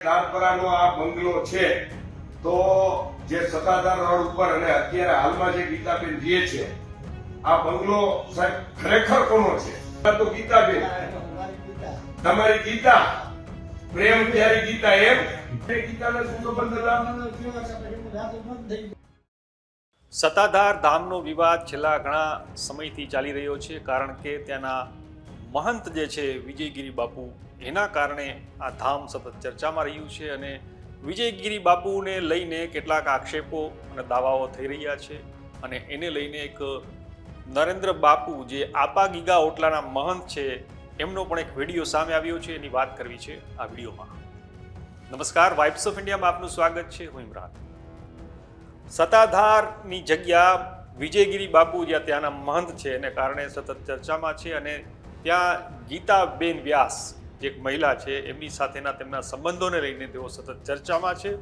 તારપરાનો આ બંગલો છે, તો જે સત્તાધાર રોડ ઉપર અને અત્યારે હાલમાં જે ગીતાબેન જીએ છે, આ બંગલો સાહેબ ખરેખર કોનો છે? તો ગીતાબેન. તમારી ગીતા, પ્રેમ ત્યારે ગીતા એમ? ગીતાને શું સંબંધ સત્તાધાર ધામનો વિવાદ છેલ્લા ઘણા સમયથી ચાલી રહ્યો છે, કારણ કે ત્યાંના મહંત જે છે, વિજયગીરી બાપુ એના કારણે આ ધામ સતત ચર્ચામાં રહ્યું છે અને વિજયગીરી બાપુને લઈને કેટલાક આક્ષેપો અને દાવાઓ થઈ રહ્યા છે અને એને લઈને એક નરેન્દ્ર બાપુ જે આપા ગીગા ઓટલાના મહંત છે, એમનો પણ એક વીડિયો સામે આવ્યો છે, એની વાત કરવી છે આ વિડીયોમાં. નમસ્કાર વાઇબ્સ ઓફ ઇન્ડિયામાં આપનું સ્વાગત છે, હું ઇમરાન. સત્તાધારની જગ્યા વિજયગીરી બાપુ જ્યાં ત્યાંના મહંત છે, એને કારણે સતત ચર્ચામાં છે અને ત્યાં ગીતાબેન વ્યાસ જે એક મહિલા છે, એમની સાથેના તેમના સંબંધોને લઈને તેઓ સતત ચર્ચામાં છે.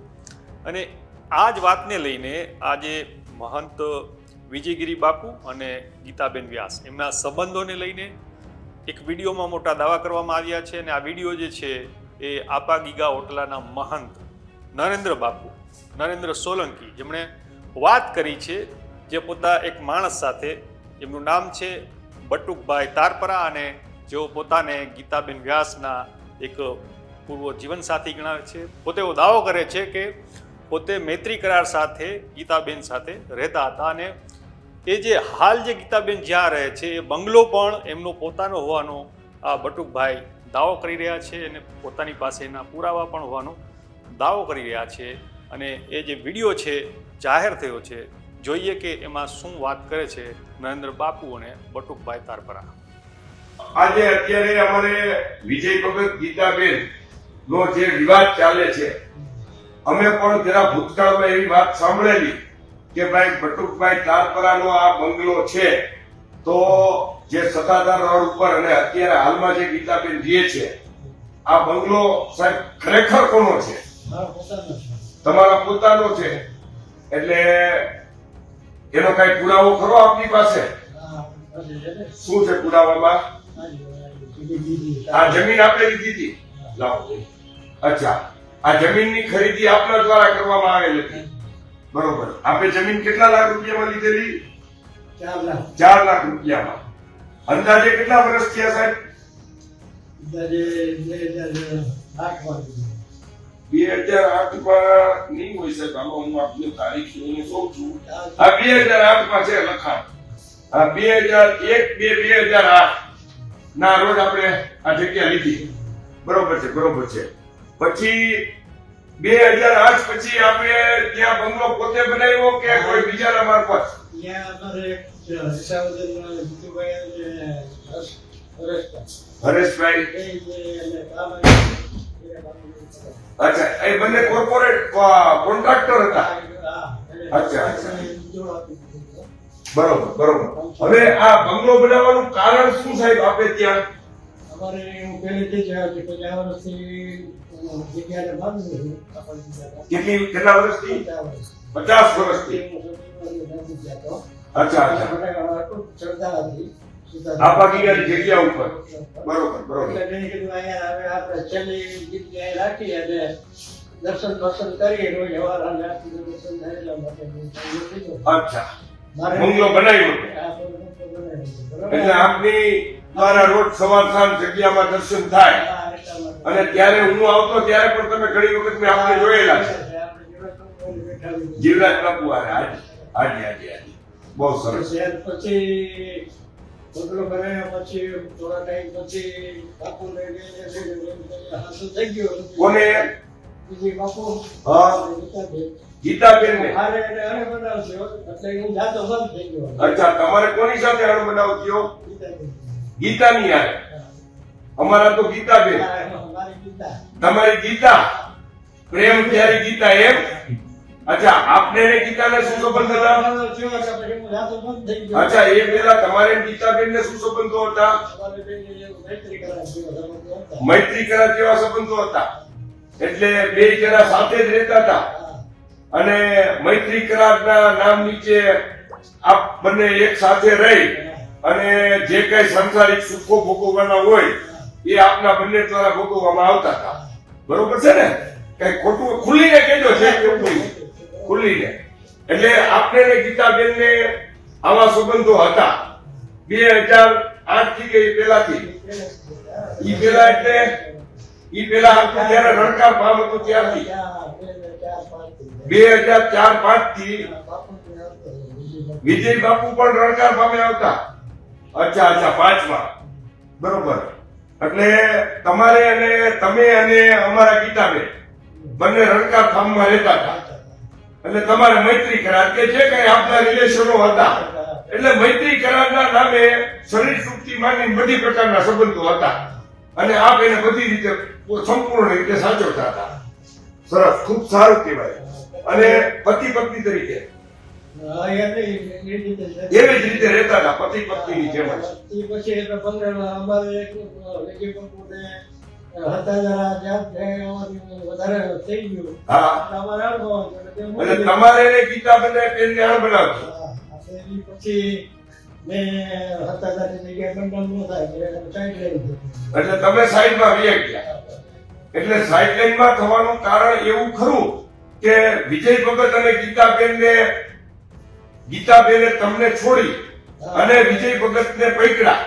અને આ જ વાતને લઈને આજે મહંત વિજયગીરી બાપુ અને ગીતાબેન વ્યાસ એમના સંબંધોને લઈને એક વિડીયોમાં મોટા દાવા કરવામાં આવ્યા છે અને આ વીડિયો જે છે એ આપા ગીગા ઓટલાના મહંત નરેન્દ્ર બાપુ, નરેન્દ્ર સોલંકી જેમણે વાત કરી છે જે પોતા એક માણસ સાથે, એમનું નામ છે બટુકભાઈ તારપરા અને જેઓ પોતાને ગીતાબેન વ્યાસના એક પૂર્વ જીવનસાથી ગણાવે છે, પોતે એવો દાવો કરે છે કે પોતે મૈત્રી કરાર સાથે ગીતાબેન સાથે રહેતા હતા અને એ જે હાલ જે ગીતાબેન જ્યાં રહે છે, એ બંગલો પણ એમનો પોતાનો હોવાનો આ બટુકભાઈ દાવો કરી રહ્યા છે અને પોતાની પાસે એના પુરાવા પણ હોવાનો દાવો કરી રહ્યા છે. અને એ જે વીડિયો છે, જાહેર થયો છે, જોઈએ કે એમાં શું વાત કરે છે નરેન્દ્ર બાપુ અને બટુકભાઈ તારપરા. આજે અત્યારે અમારે વિજય ભગત ગીતાબેન નો જે વિવાદ ચાલે છે અમે પણ જરા ભૂતકાળમાં એવી વાત સાંભળેલી કે ભાઈ બટુકભાઈ તારપરાનો આ બંગલો છે તો જે સત્તાધાર રોડ ઉપર અને અત્યારે હાલમાં જે ગીતાબેન રહે છે આ બંગલો સાહેબ ખરેખર કોનો છે? તમારા પોતાનો છે એટલે એનો કઈ પુરાવો ખરો આપની પાસે? શું છે પુરાવામાં? આ જમીન આપણે લીધી હતી? લાવો અચ્છા. આ જમીનની ખરીદી આપના દ્વારા કરવામાં આવેલ હતી. બરોબર. આપે જમીન કેટલા લાખ રૂપિયામાં લીધેલી? ચાર લાખ. રૂપિયામાં. અંદાજે કેટલા વર્ષ થયા સાહેબ? બે હજાર આઠમાં નહીં હોય સાહેબ. આમાં હું આપને તારીખ જોઈને કહું છું. આ બે હજાર આઠમાં છે લખાણ. આ બે હજાર એક બે બે હજાર આઠ. ના રોજ આપણે આ જગ્યા લીધી. બરોબર છે બરોબર છે. પછી બે હજાર આઠ પછી આપણે ત્યાં બંગલો પોતે બનાવ્યો કે કોઈ બીજાના મારફત? હરેશભાઈ. અચ્છા એ બંને કોર્પોરેટ કોન્ટ્રાક્ટર હતા. અચ્છા, અચ્છા. બરોબર બરોબર. હવે આ બંગલો બનાવવાનું કારણ શું સાહેબ આપે ત્યાં? અમારે હું પહેલેથી જ જે વર્ષથી જગ્યાને છું કેટલી કેટલા વર્ષથી? પચાસ વર્ષથી. અચ્છા અચ્છા. શ્રદ્ધા હતી. આપા જગ્યા ઉપર. બરોબર બરોબર. એટલે કીધું અહીંયા હવે આપણે છેલ્લી જગ્યાએ રાખી અને દર્શન દર્શન કરીએ રોજ દર્શન થાય માટે હું ચાલુ કીધું. અચ્છા. બંગલો બનાવ્યો. આ? એટલે આપની મારા રોજ સવાર સાંજ જગ્યામાં દર્શન થાય. અને ત્યારે હું આવતો ત્યારે પણ તમે ઘણી વખત મેં આપને જોયેલા છે આપણે. જીવરાજ બાપુ હારે હાજી હાજી હાજી બહુ સરસ પછી બંગલો બનાવ્યા પછી થોડા ટાઈમ પછી બાપુ લઈ ગયો કોને બીજી બાપુ હા. ગીતાબેન. ને હારે એને હારે બનાવશે એટલે હું જાતો બંધ થઈ ગયો. અચ્છા તમારે કોની સાથે હારો બનાવ થયો? ગીતાની હારે. અમારા તો ગીતાબેન. હા, એમાં મારી ગીતા. તમારી ગીતા? પ્રેમ ગીતા એમ? અચ્છા આપને ને ગીતાને શું સંબંધ હતા? અચ્છા એ પેલા તમારે ગીતાબેન ને શું સંબંધો હતા? મૈત્રી કરાર જેવો સંબંધો હતા. મૈત્રી કરા જેવા સંબંધો હતા. એટલે બે જણા સાથે જ રહેતા હતા. અને મૈત્રી કરારના નામ નીચે આપ બંને એક સાથે રહી અને જે કઈ સંસારિક સુખો ભોગવવાના હોય એ આપના બંને દ્વારા ભોગવવામાં આવતા હતા. બરોબર છે ને? કઈ ખોટું ખુલ્લીને કહેજો છે કેવું ખુલ્લીને. એટલે આપણે ગીતાબેન ને આવા સંબંધો હતા. બે હજાર આઠથી કે પેલાથી ઈ પેલા એટલે ઈ પેલા હતું ત્યારે રણકાર ભાવ હતું ત્યારથી. બે હજાર ચાર પાંચથી વિજય બાપુ પણ રણકાર પામે આવતા. અચ્છા અચ્છા, પાંચમાં. બરોબર. એટલે તમારે અને તમે અને અમારા ગીતાબેન બંને રણકાર ફાર્મમાં રહેતા હતા. એટલે તમારે મૈત્રી કરાર કે જે કઈ આપના રિલેશનો હતા. એટલે મૈત્રી કરારના નામે શરીર સુખથી માંડીને બધી પ્રકારના સંબંધો હતા. અને આપ એને બધી રીતે સંપૂર્ણ રીતે સાચવતા હતા. સરસ ખૂબ સારું કહેવાય. અને પતિ પત્ની તરીકે. એવી જ રીતે રહેતા હતા પતિ પત્ની જેમ જ. પછી એટલે પંદરમાં અમારે એક તમારે ગીતા હા, પછી મેં હતા ન થાય એટલે સાઈડ તમે સાઈડમાં વીએ ગયા. એટલે સાઈડલાઈનમાં થવાનું કારણ એવું ખરું કે વિજય ભગત અને ગીતાબેનને ગીતાબેને તમને છોડી અને વિજય ભગતને પકડ્યા.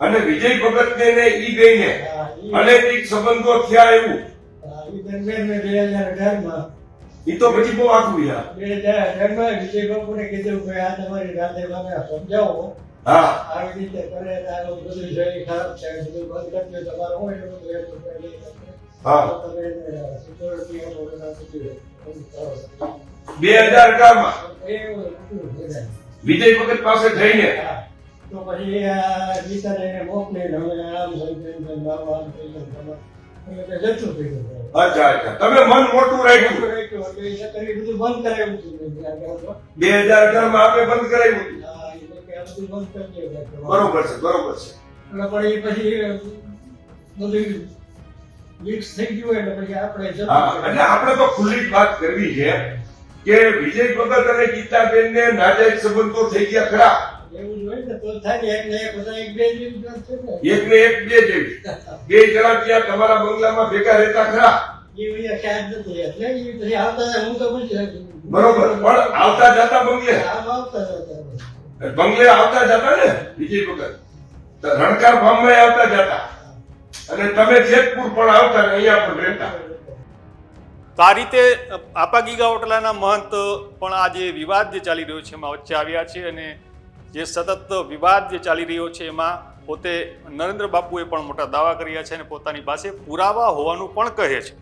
અને વિજય ભગતને ને ઈ બેને અનૈતિક સંબંધો થયા એવું. મેં ઈ તો પછી બહુ આખું યાર વિજય બાપુને કીધું કે આ તમારી રાતે મને સમજાવો હા આવી રીતે કરે બધું ખરાબ છે બધું કરજો તમારે હોય એટલું. હા. તમે. બે હજાર અઢારમાં એવું વિજય ભગત પાસે જઈને તો પછી આ ગીતાને એને મોકલીને હવે આમ થઈ ગયું ને આમ આમ થઈ ગયું ને આમ. એટલે તે જતું થઈ ગયું. અચ્છા અચ્છા. તમે મન મોટું રાખ્યું. મેં. બે હજાર અઢારમાં આપણે બંધ કરાવ્યું. બરોબર છે બરોબર છે. પણ એ પછી બધું મિક્સ થઈ ગયું એટલે પછી આપણે એટલે આપણે તો ખુલ્લી વાત કરવી છે કે વિજય ભગત અને ગીતાબેન ને નાજાયજ સંબંધો થઈ ગયા ખરા. એવું હોય તો થાય ને એક ને. એક બે જેવી બે જણા ત્યાં તમારા બંગલામાં ભેગા રહેતા ખરા. બરોબર પણ આવતા જતા બંગલે. આવતા બંગલે. આવતા જતા ને બીજી વખત. તો રણકાર ફાર્મમાં આવતા જતા. અને તમે જેતપુર પણ આવતા ને અહીંયા પણ રહેતા. તો આ રીતે આપા ગીગા ઓટલાના મહંત પણ આ જે વિવાદ જે ચાલી રહ્યો છે એમાં વચ્ચે આવ્યા છે અને જે સતત વિવાદ જે ચાલી રહ્યો છે એમાં પોતે નરેન્દ્ર બાપુએ પણ મોટા દાવા કર્યા છે અને પોતાની પાસે પુરાવા હોવાનું પણ કહે છે.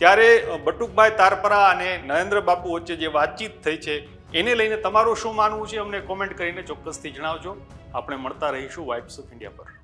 ત્યારે બટુકભાઈ તારપરા અને નરેન્દ્ર બાપુ વચ્ચે જે વાતચીત થઈ છે, એને લઈને તમારું શું માનવું છે? અમને કોમેન્ટ કરીને ચોક્કસથી જણાવજો. આપણે મળતા રહીશું વાઇબ્સ ઓફ ઇન્ડિયા પર.